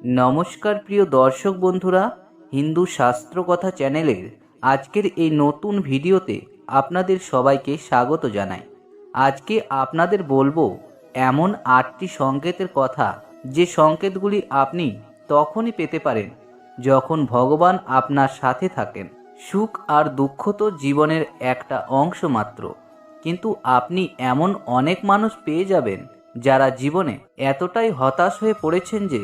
নমস্কার প্রিয় দর্শক বন্ধুরা, হিন্দু শাস্ত্র কথা চ্যানেলের আজকের এই নতুন ভিডিওতে আপনাদের সবাইকে স্বাগত জানাই। আজকে আপনাদের বলব এমন আটটি সংকেতের কথা, যে সংকেতগুলি আপনি তখনই পেতে পারেন যখন ভগবান আপনার সাথে থাকেন। সুখ আর দুঃখ তো জীবনের একটা অংশ মাত্র, কিন্তু আপনি এমন অনেক মানুষ পেয়ে যাবেন যারা জীবনে এতটাই হতাশ হয়ে পড়েছেন যে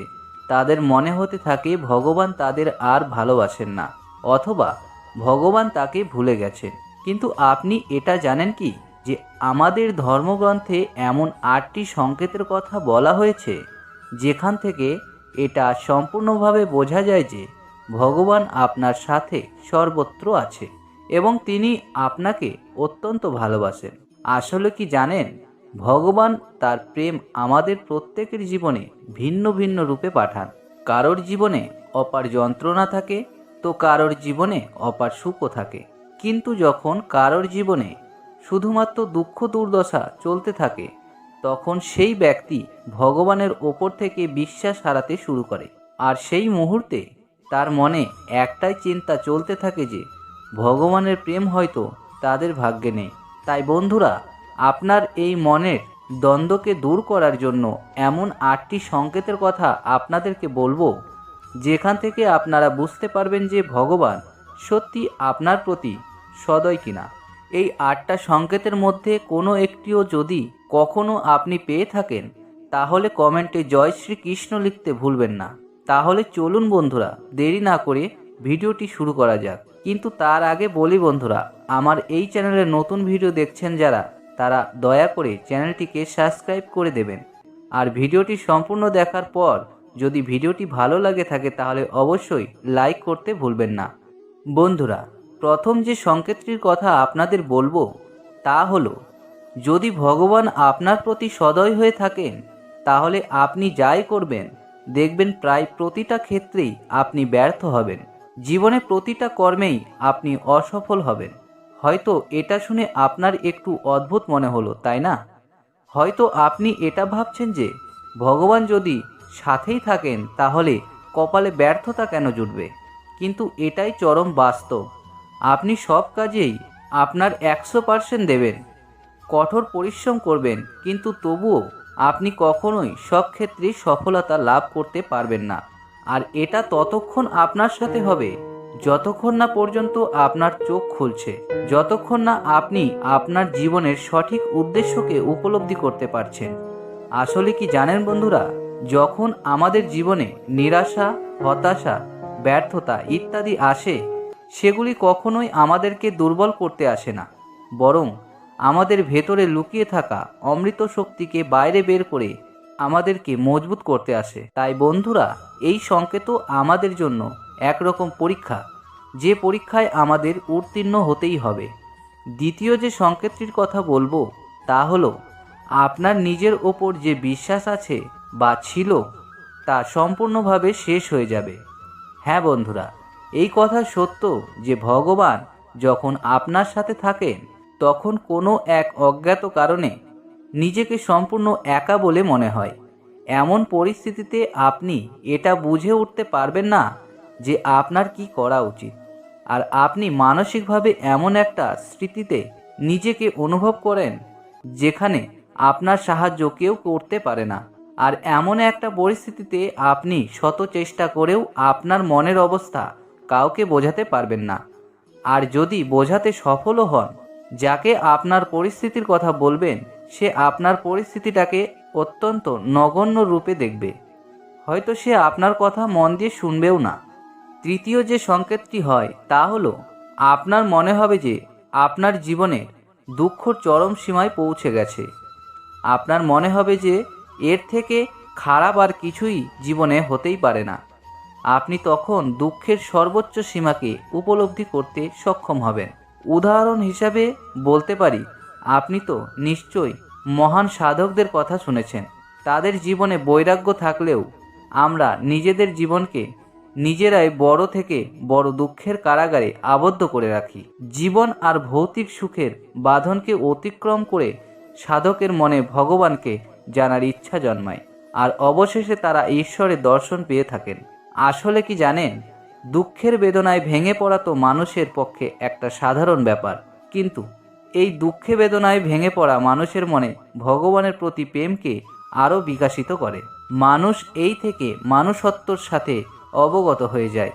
তাদের মনে হতে থাকে ভগবান তাদের আর ভালোবাসেন না, অথবা ভগবান তাকে ভুলে গেছেন। কিন্তু আপনি এটা জানেন কি, যে আমাদের ধর্মগ্রন্থে এমন আটটি সংকেতের কথা বলা হয়েছে, যেখান থেকে এটা সম্পূর্ণভাবে বোঝা যায় যে ভগবান আপনার সাথে সর্বত্র আছে এবং তিনি আপনাকে অত্যন্ত ভালোবাসেন। আসলে কি জানেন? ভগবান তার প্রেম আমাদের প্রত্যেকের জীবনে ভিন্ন ভিন্ন রূপে পাঠান। কারোর জীবনে অপার যন্ত্রণা থাকে, তো কারোর জীবনে অপার সুখও থাকে। কিন্তু যখন কারোর জীবনে শুধুমাত্র দুঃখ দুর্দশা চলতে থাকে, তখন সেই ব্যক্তি ভগবানের ওপর থেকে বিশ্বাস হারাতে শুরু করে। আর সেই মুহূর্তে তার মনে একটাই চিন্তা চলতে থাকে যে, ভগবানের প্রেম হয়তো তাদের ভাগ্যে নেই। তাই বন্ধুরা আপনার এই মনের দ্বন্দ্বকে দূর করার জন্য এমন আটটি সংকেতের কথা আপনাদেরকে বলব, যেখান থেকে আপনারা বুঝতে পারবেন যে ভগবান সত্যি আপনার প্রতি সদয় কিনা। এই আটটা সংকেতের মধ্যে কোনো একটিও যদি কখনো আপনি পেয়ে থাকেন, তাহলে কমেন্টে জয় শ্রীকৃষ্ণ লিখতে ভুলবেন না। তাহলে চলুন বন্ধুরা, দেরি না করে ভিডিওটি শুরু করা যাক। কিন্তু তার আগে বলি বন্ধুরা, আমার এই চ্যানেলে নতুন ভিডিও দেখছেন যারা তারা দয়া করে চ্যানেলটিকে সাবস্ক্রাইব করে দেবেন। আর ভিডিওটি সম্পূর্ণ দেখার পর যদি ভিডিওটি ভালো লাগে থাকে তাহলে অবশ্যই লাইক করতে ভুলবেন না। বন্ধুরা, প্রথম যে সংকেতটির কথা আপনাদের বলব তা হলো, যদি ভগবান আপনার প্রতি সদয় হয়ে থাকেন, তাহলে আপনি যাই করবেন, দেখবেন প্রায় প্রতিটা ক্ষেত্রেই আপনি ব্যর্থ হবেন। জীবনে প্রতিটা কর্মেই আপনি অসফল হবেন। হয়তো এটা শুনে আপনার একটু অদ্ভুত মনে হলো, তাই না? হয়তো আপনি এটা ভাবছেন যে, ভগবান যদি সাথেই থাকেন, তাহলে কপালে ব্যর্থতা কেন জুটবে? কিন্তু এটাই চরম বাস্তব। আপনি সব কাজেই আপনার একশো পার্সেন্ট দেবেন। কঠোর পরিশ্রম করবেন, কিন্তু তবুও আপনি কখনোই সব ক্ষেত্রে সফলতা লাভ করতে পারবেন না। আর এটা ততক্ষণ আপনার সাথে হবে। যতক্ষণ না পর্যন্ত আপনার চোখ খুলছে, যতক্ষণ না আপনি আপনার জীবনের সঠিক উদ্দেশ্যকে উপলব্ধি করতে পারছেন। আসলে কি জানেন বন্ধুরা? যখন আমাদের জীবনে নিরাশা, হতাশা, ব্যর্থতা ইত্যাদি আসে, সেগুলি কখনোই আমাদেরকে দুর্বল করতে আসে না। বরং আমাদের ভেতরে লুকিয়ে থাকা অমৃত শক্তিকে বাইরে বের করে আমাদেরকে মজবুত করতে আসে। তাই বন্ধুরা, এই সংকেতও আমাদের জন্য একরকম পরীক্ষা। যে পরীক্ষায় আমাদের উত্তীর্ণ হতেই হবে। দ্বিতীয় যে সংকেতটির কথা বলব, তা হলো, আপনার নিজের ওপর যে বিশ্বাস আছে বা ছিল, তা সম্পূর্ণভাবে শেষ হয়ে যাবে। হ্যাঁ বন্ধুরা, এই কথা সত্য যে ভগবান যখন আপনার সাথে থাকেন, তখন কোনো এক অজ্ঞাত কারণে নিজেকে সম্পূর্ণ একা বলে মনে হয়। এমন পরিস্থিতিতে আপনি এটা বুঝে উঠতে পারবেন না যে আপনার কি করা উচিত। আর আপনি মানসিকভাবে এমন একটা স্মৃতিতে নিজেকে অনুভব করেন যেখানে আপনার সাহায্য কেউ করতে পারে না। আর এমন একটা পরিস্থিতিতে আপনি শত চেষ্টা করেও আপনার মনের অবস্থা কাউকে বোঝাতে পারবেন না। আর যদি বোঝাতে সফলও হন, যাকে আপনার পরিস্থিতির কথা বলবেন, সে আপনার পরিস্থিতিটাকে অত্যন্ত নগণ্য রূপে দেখবে। হয়তো সে আপনার কথা মন দিয়ে শুনবেও না। তৃতীয় যে সংকেতটি হয়, তা হলো, আপনার মনে হবে যে আপনার জীবনে দুঃখ চরম সীমায় পৌঁছে গেছে। আপনার মনে হবে যে এর থেকে খারাপ আর কিছুই জীবনে হতেই পারে না। আপনি তখন দুঃখের সর্বোচ্চ সীমাকে উপলব্ধি করতে সক্ষম হবেন। উদাহরণ হিসাবে বলতে পারি, আপনি তো নিশ্চয়ই মহান সাধকদের কথা শুনেছেন। তাদের জীবনে বৈরাগ্য থাকলেও আমরা নিজেদের জীবনকে নিজেরাই বড় থেকে বড় দুঃখের কারাগারে আবদ্ধ করে রাখি। জীবন আর ভৌতিক সুখের বাঁধনকে অতিক্রম করে সাধকের মনে ভগবানকে জানার ইচ্ছা জন্মায়। আর অবশেষে তারা ঈশ্বরের দর্শন পেয়ে থাকেন। আসলে কি জানেন? দুঃখের বেদনায় ভেঙে পড়া তো মানুষের পক্ষে একটা সাধারণ ব্যাপার। কিন্তু এই দুঃখে বেদনায় ভেঙে পড়া মানুষের মনে ভগবানের প্রতি প্রেমকে আরও বিকাশিত করে। মানুষ এই থেকে মানুষত্বর সাথে অবগত হয়ে যায়।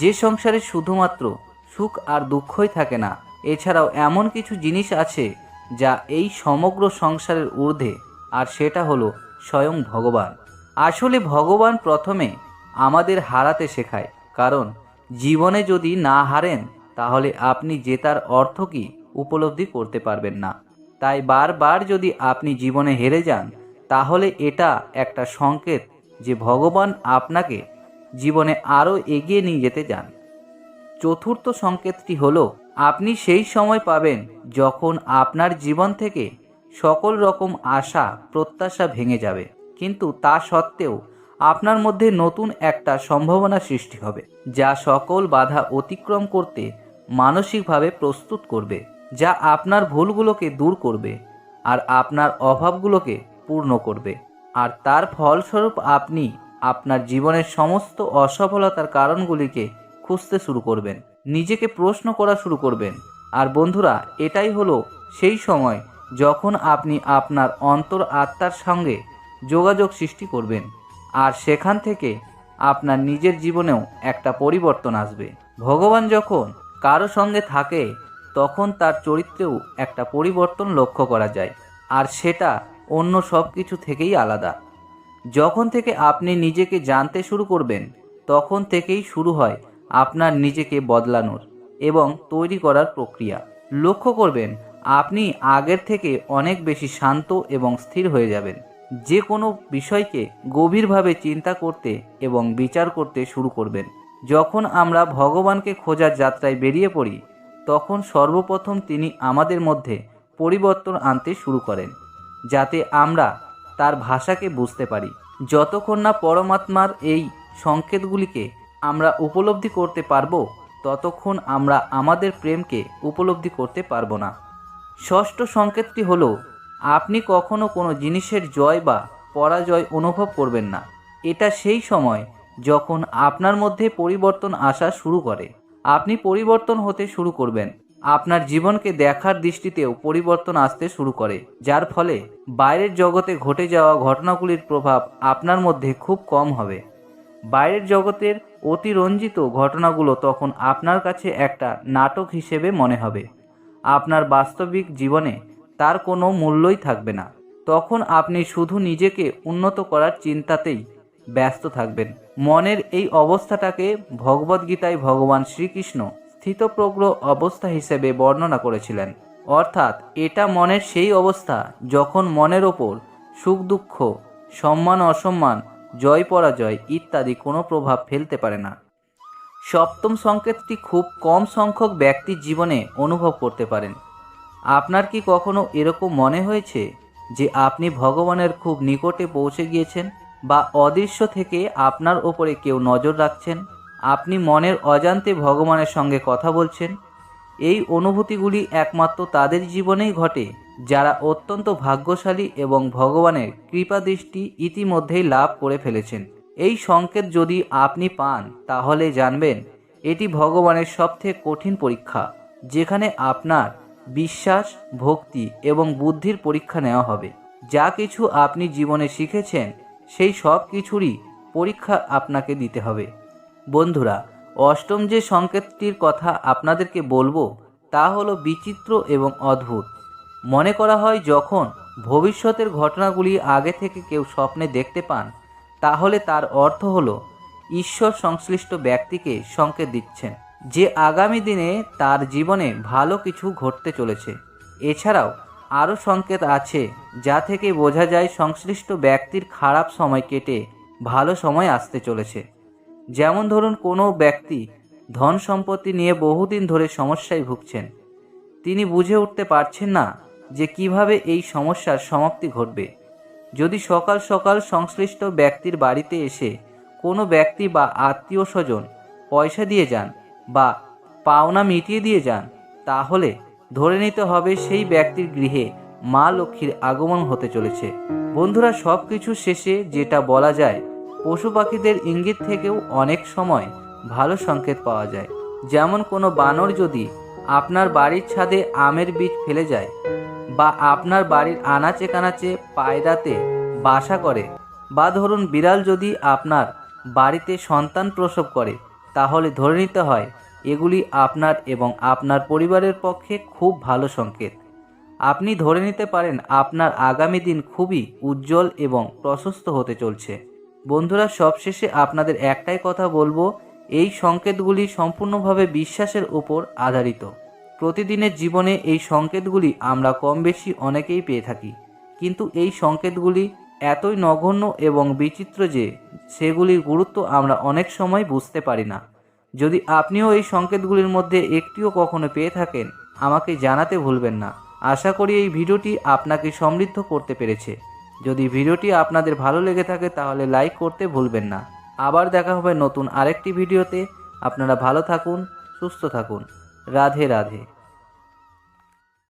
যে সংসারে শুধুমাত্র সুখ আর দুঃখই থাকে না, এছাড়াও এমন কিছু জিনিস আছে যা এই সমগ্র সংসারের ঊর্ধ্বে, আর সেটা হলো স্বয়ং ভগবান। আসলে ভগবান প্রথমে আমাদের হারাতে শেখায়, কারণ জীবনে যদি না হারেন, তাহলে আপনি জেতার অর্থ কি উপলব্ধি করতে পারবেন না। তাই বারবার যদি আপনি জীবনে হেরে যান, তাহলে এটা একটা সংকেত যে ভগবান আপনাকে জীবনে আরও এগিয়ে নিয়ে যেতে যান চতুর্থ সংকেতটি হল, আপনি সেই সময় পাবেন যখন আপনার জীবন থেকে সকল রকম আশা, প্রত্যাশা ভেঙে যাবে। কিন্তু তা সত্ত্বেও আপনার মধ্যে নতুন একটা সম্ভাবনা সৃষ্টি হবে, যা সকল বাধা অতিক্রম করতে মানসিকভাবে প্রস্তুত করবে, যা আপনার ভুলগুলোকে দূর করবে আর আপনার অভাবগুলোকে পূর্ণ করবে। আর তার ফলস্বরূপ আপনি আপনার জীবনের সমস্ত অসফলতার কারণগুলিকে খুঁজতে শুরু করবেন। নিজেকে প্রশ্ন করা শুরু করবেন। আর বন্ধুরা, এটাই হলো সেই সময় যখন আপনি আপনার অন্তর আত্মার সঙ্গে যোগাযোগ সৃষ্টি করবেন। আর সেখান থেকে আপনার নিজের জীবনেও একটা পরিবর্তন আসবে। ভগবান যখন কারও সঙ্গে থাকে, তখন তার চরিত্রেও একটা পরিবর্তন লক্ষ্য করা যায়। আর সেটা অন্য সব কিছু থেকেই আলাদা। যখন থেকে আপনি নিজেকে জানতে শুরু করবেন, তখন থেকেই শুরু হয় আপনার নিজেকে বদলানোর এবং তৈরি করার প্রক্রিয়া। লক্ষ্য করবেন, আপনি আগের থেকে অনেক বেশি শান্ত এবং স্থির হয়ে যাবেন। যে কোনো বিষয়কে গভীরভাবে চিন্তা করতে এবং বিচার করতে শুরু করবেন। যখন আমরা ভগবানকে খোঁজার যাত্রায় বেরিয়ে পড়ি, তখন সর্বপ্রথম তিনি আমাদের মধ্যে পরিবর্তন আনতে শুরু করেন, যাতে আমরা তার ভাষাকে বুঝতে পারি। যতক্ষণ না পরমাত্মার এই সংকেতগুলিকে আমরা উপলব্ধি করতে পারব, ততক্ষণ আমরা আমাদের প্রেমকে উপলব্ধি করতে পারব না। ষষ্ঠ সংকেতটি হলো, আপনি কখনো কোনো জিনিসের জয় বা পরাজয় অনুভব করবেন না। এটা সেই সময় যখন আপনার মধ্যে পরিবর্তন আসা শুরু করে। আপনি পরিবর্তন হতে শুরু করবেন। আপনার জীবনকে দেখার দৃষ্টিতেও পরিবর্তন আসতে শুরু করে, যার ফলে বাইরের জগতে ঘটে যাওয়া ঘটনাগুলির প্রভাব আপনার মধ্যে খুব কম হবে। বাইরের জগতের অতিরঞ্জিত ঘটনাগুলো তখন আপনার কাছে একটা নাটক হিসেবে মনে হবে। আপনার বাস্তবিক জীবনে তার কোনো মূল্যই থাকবে না। তখন আপনি শুধু নিজেকে উন্নত করার চিন্তাতেই ব্যস্ত থাকবেন। মনের এই অবস্থাটাকে ভগবদ্গীতায় ভগবান শ্রীকৃষ্ণ স্থিতপ্রজ্ঞ অবস্থা হিসেবে বর্ণনা করেছিলেন। অর্থাৎ এটা মনের সেই অবস্থা যখন মনের ওপর সুখ, দুঃখ, সম্মান, অসম্মান, জয়, পরাজয় ইত্যাদি কোনো প্রভাব ফেলতে পারে না। সপ্তম সংকেতটি খুব কম সংখ্যক ব্যক্তির জীবনে অনুভব করতে পারেন। আপনার কি কখনো এরকম মনে হয়েছে যে আপনি ভগবানের খুব নিকটে পৌঁছে গিয়েছেন বা অদৃশ্য থেকে আপনার ওপরে কেউ নজর রাখছেন? আপনি মনের অজান্তে ভগবানের সঙ্গে কথা বলছেন। এই অনুভূতিগুলি একমাত্র তাদের জীবনেই ঘটে, যারা অত্যন্ত ভাগ্যশালী এবং ভগবানের কৃপা দৃষ্টি ইতিমধ্যেই লাভ করে ফেলেছেন। এই সংকেত যদি আপনি পান, তাহলে জানবেন, এটি ভগবানের সবথেকে কঠিন পরীক্ষা, যেখানে আপনার বিশ্বাস, ভক্তি এবং বুদ্ধির পরীক্ষা নেওয়া হবে। যা কিছু আপনি জীবনে শিখেছেন, সেই সব কিছুরই পরীক্ষা আপনাকে দিতে হবে। বন্ধুরা, অষ্টম যে সংকেতটির কথা আপনাদেরকে বলব, তা হলো বিচিত্র এবং অদ্ভুত। মনে করা হয় যখন ভবিষ্যতের ঘটনাগুলি আগে থেকে কেউ স্বপ্নে দেখতে পান, তাহলে তার অর্থ হলো ঈশ্বর সংশ্লিষ্ট ব্যক্তিকে সংকেত দিচ্ছেন, যে আগামী দিনে তার জীবনে ভালো কিছু ঘটতে চলেছে। এছাড়াও আরও সংকেত আছে, যা থেকে বোঝা যায় সংশ্লিষ্ট ব্যক্তির খারাপ সময় কেটে ভালো সময় আসতে চলেছে। যেমন ধরুন কোনো ব্যক্তি ধন সম্পত্তি নিয়ে বহুদিন ধরে সমস্যায় ভুগছেন, তিনি বুঝে উঠতে পারছেন না যে কীভাবে এই সমস্যার সমাপ্তি ঘটবে। যদি সকাল সকাল সংশ্লিষ্ট ব্যক্তির বাড়িতে এসে কোনো ব্যক্তি বা আত্মীয় স্বজন পয়সা দিয়ে যান বা পাওনা মিটিয়ে দিয়ে যান, তাহলে ধরে নিতে হবে সেই ব্যক্তির গৃহে মা লক্ষ্মীর আগমন হতে চলেছে। বন্ধুরা সব কিছু শেষে যেটা বলা যায় পশু পাখিদের ইঙ্গিত থেকেও অনেক সময় ভালো সংকেত পাওয়া যায়। যেমন কোনো বানর যদি আপনার বাড়ির ছাদে আমের বীজ ফেলে যায় বা আপনার বাড়ির আনাচে কানাচে পায়রাতে বাসা করে বা ধরুন বিড়াল যদি আপনার বাড়িতে সন্তান প্রসব করে, তাহলে ধরে নিতে হয় এগুলি আপনার এবং আপনার পরিবারের পক্ষে খুব ভালো সংকেত। আপনি ধরে নিতে পারেন আপনার আগামী দিন খুবই উজ্জ্বল এবং প্রশস্ত হতে চলছে। বন্ধুরা, সবশেষে আপনাদের একটাই কথা বলব, এই সংকেতগুলি সম্পূর্ণভাবে বিশ্বাসের উপর আধারিত। প্রতিদিনের জীবনে এই সংকেতগুলি আমরা কম বেশি অনেকেই পেয়ে থাকি, কিন্তু এই সংকেতগুলি এতই নগণ্য এবং বিচিত্র যে সেগুলির গুরুত্ব আমরা অনেক সময় বুঝতে পারি না। যদি আপনিও এই সংকেতগুলির মধ্যে একটিও কখনো পেয়ে থাকেন, আমাকে জানাতে ভুলবেন না। আশা করি এই ভিডিওটি আপনাকে সমৃদ্ধ করতে পেরেছে। যদি ভিডিওটি আপনাদের ভালো লেগে থাকে তাহলে লাইক করতে ভুলবেন না। আবার দেখা হবে নতুন আরেকটি ভিডিওতে। আপনারা ভালো থাকুন, সুস্থ থাকুন। রাধে রাধে।